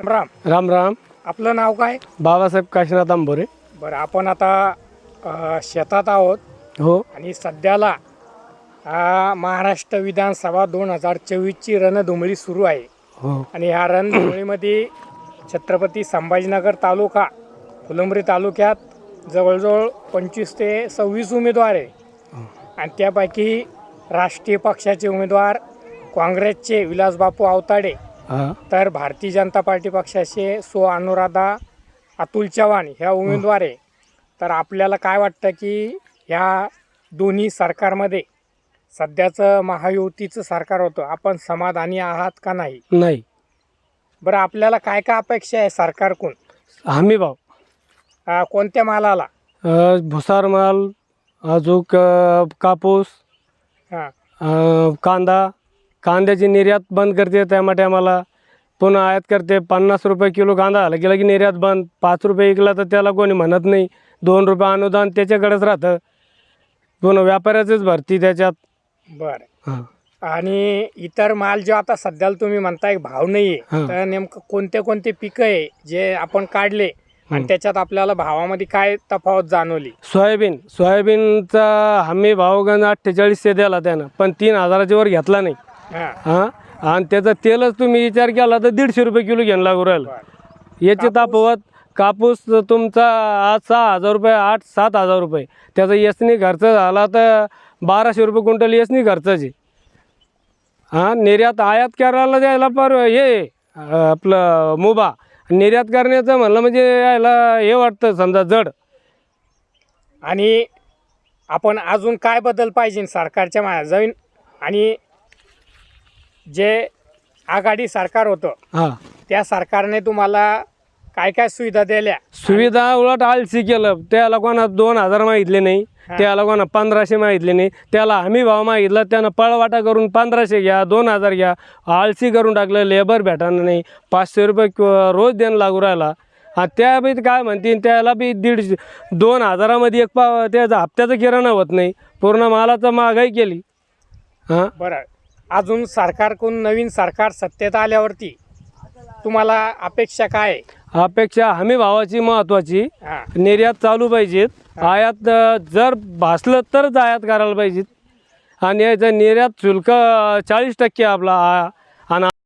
राम. राम राम. आपलं नाव काय? बाबासाहेब काशीनाथ आंबोरे. बरं आपण आता अ, शेतात आहोत. हो. आणि सध्याला महाराष्ट्र विधानसभा दोन हजार चोवीसची रणधुमळी सुरू आहे. हो. आणि ह्या रणधुमळीमध्ये छत्रपती संभाजीनगर तालुका फुलंब्री तालुक्यात जवळजवळ पंचवीस ते सव्वीस उमेदवार आहे. आणि त्यापैकी राष्ट्रीय पक्षाचे उमेदवार काँग्रेसचे विलासबापू आवताडे हा तर भारतीय जनता पार्टी पक्षाचे सो अनुराधा अतुल चव्हाण ह्या उमेदवार आहे. तर आपल्याला काय वाटतं की ह्या दोन्ही सरकारमध्ये सध्याचं महायुतीचं सरकार होतं आपण समाधानी आहात का नाही? नाही. बरं आपल्याला काय काय अपेक्षा आहे सरकारकडून? हमी भाव. अं, कोणत्या मालाला? अ, भुसार माल अजूक अ, कापूस हां. अ, कांदा. कांद्याची निर्यात बंद करते त्यामध्ये आम्हाला पुन्हा आयात करते पन्नास रुपये किलो कांदा आला गेला की निर्यात बंद. पाच रुपये विकला तर त्याला कोणी म्हणत नाही. दोन रुपये अनुदान त्याच्याकडेच राहतं. पुन्हा व्यापाऱ्याचीच भरती त्याच्यात. बरं. हां. आणि इतर माल जो आता सध्याला तुम्ही म्हणताय भाव नाही आहे हां. तर नेमकं कोणते कोणते पिकं आहे जे आपण काढले? आणि. त्याच्यात आपल्याला भावामध्ये काय तफावत जाणवली? सोयाबीन. सोयाबीनचा हमी भाव गण अठ्ठेचाळीसशे द्याला त्यानं पण तीन हजाराच्या वर घेतला नाही. हां. हां? आणि त्याचा तेलच तुम्ही विचार केला तर दीडशे रुपये किलो घ्यायला लागू राहिलं. याची तापवत कापूस तुमचा आज सहा हजार रुपये आठ सात हजार रुपये. त्याचा यसनी खर्च झाला तर बाराशे रुपये क्विंटल यसनी खर्चाचे. हां निर्यात आयात करायला द्यायला पर हे आपलं मुबा निर्यात करण्याचं म्हणलं म्हणजे यायला हे वाटतं समजा जड. आणि आपण अजून काय बदल पाहिजे सरकारच्या मा जाईन आणि जे आघाडी सरकार होतं हां. त्या सरकारने तुम्हाला काय काय सुविधा दिल्या? सुविधा उलट आलसी केलं. त्याला कोणा दोन हजार मागितले नाही. त्याला कोणा पंधराशे मागितले नाही त्याला हमी भाव मागितला त्यानं पळवाटा करून पंधराशे घ्या दोन हजार घ्या आलसी करून टाकलं लेबर भेटायला नाही पाचशे रुपये रोज देणं लागू राहिला. हा त्या बी काय म्हणतील त्याला बी दीडशे दोन हजारामध्ये एक पा त्याचा हप्त्याचं किराणा होत नाही. पूर्ण मालाचं महागाई केली. हां? बरं. अजून सरकारकडून नवीन सरकार सत्तेत आल्यावरती तुम्हाला अपेक्षा काय? आहे? अपेक्षा हमी भावाची महत्त्वाची हां. निर्यात चालू पाहिजेत. आयात अ, जर भासलं तरच आयात करायला पाहिजेत. आणि याचं निर्यात शुल्क चाळीस टक्के आपला आ-